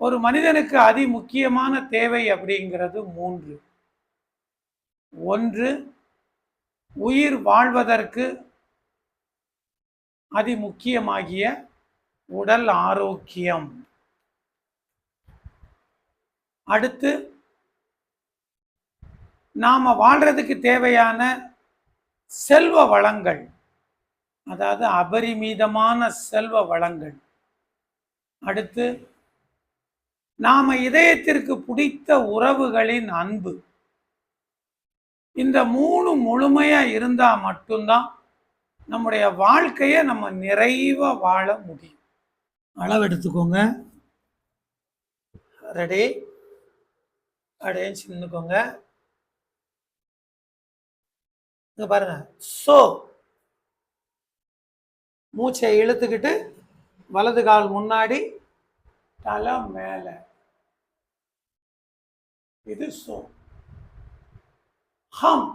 ஒரு மனிதனுக்கு அதி முக்கியமான தேவை அப்படிங்கிறது மூன்று. ஒன்று உயிர் வாழ்வதற்கு அதி முக்கியமாகிய உடல் ஆரோக்கியம். அடுத்து நாம வாழ்றதுக்கு தேவையான செல்வ வளங்கள் அதாவது அபரிமிதமான செல்வ வளங்கள். அடுத்து நாம இதயத்திற்கு பிடித்த உறவுகளின் அன்பு. இந்த மூணு முழுமையா இருந்தா மட்டும்தான் நம்முடைய வாழ்க்கையை நம்ம நிறைவா வாழ முடியும். அளவு எடுத்துக்கோங்க ரெடி. அப்படியே சின்னுக்கோங்க இங்க பாருங்க. சோ மூச்சை இழுத்துக்கிட்டு வலது கால் முன்னாடி தலை மேல. இது சோ. ஹம்.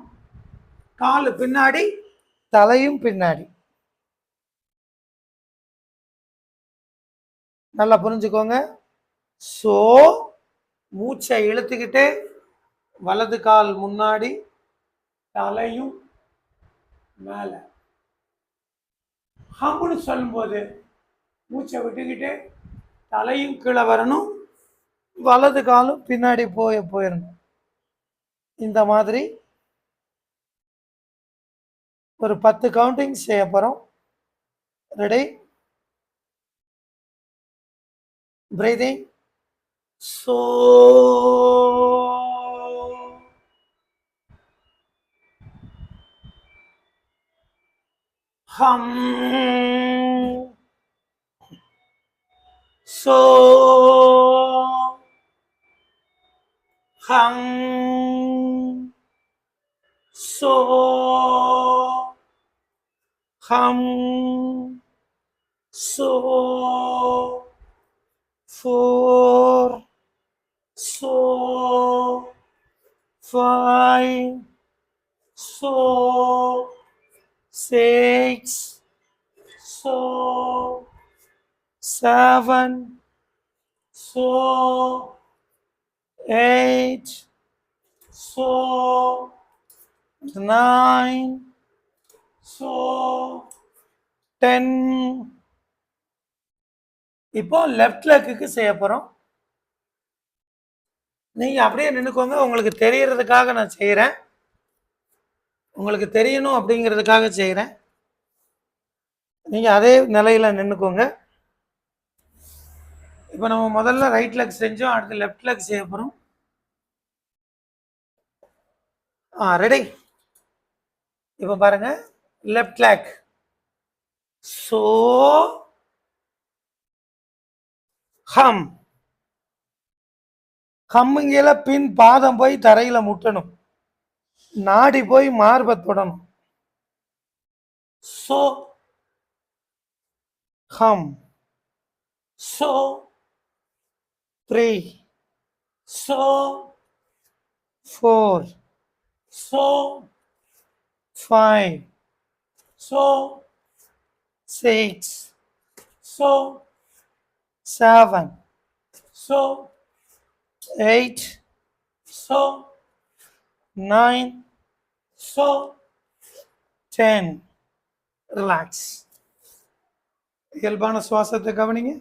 காலு பின்னாடி தலையும் பின்னாடி. நல்லா புரிஞ்சுக்கோங்க. சோ மூச்சை இழுத்துக்கிட்டு வலது கால் முன்னாடி தலையும் மேலே. ஹம்னு சொல்லும்போது மூச்சை விட்டுக்கிட்டே தலையும் கீழே வரணும் வலது காலும் பின்னாடி போய் போயிடணும் இந்த மாதிரி ஒரு பத்து கவுண்டிங் செய்ய போகிறோம் ready breathing so hum so hum so hum so four so five so six, so seven, so eight, so nine, so ten. இப்போ லெஃப்ட் லெக்குக்கு செய்ய போகிறோம் நீங்கள் அப்படியே நின்றுக்கோங்க உங்களுக்கு தெரியறதுக்காக நான் செய்கிறேன் உங்களுக்கு தெரியணும் அப்படிங்கிறதுக்காக செய்கிறேன் நீங்கள் அதே நிலையில் நின்றுக்கோங்க இப்போ நம்ம முதல்ல ரைட் லெக் செஞ்சோம் அடுத்து லெஃப்ட் லெக் செய்ய போகிறோம் ஆ ரெடி இப்போ பாருங்க லெஃப்ட் லெக் சோ ஹம் ஹம்முங்கில பின் பாதம் போய் தரையில் முட்டணும். நாடி போய் மார்பை தொடணும். So hum so three so four so five so six so seven so eight so nine so, ten relax இயல்பான சுவாசத்தை கவனிங்க.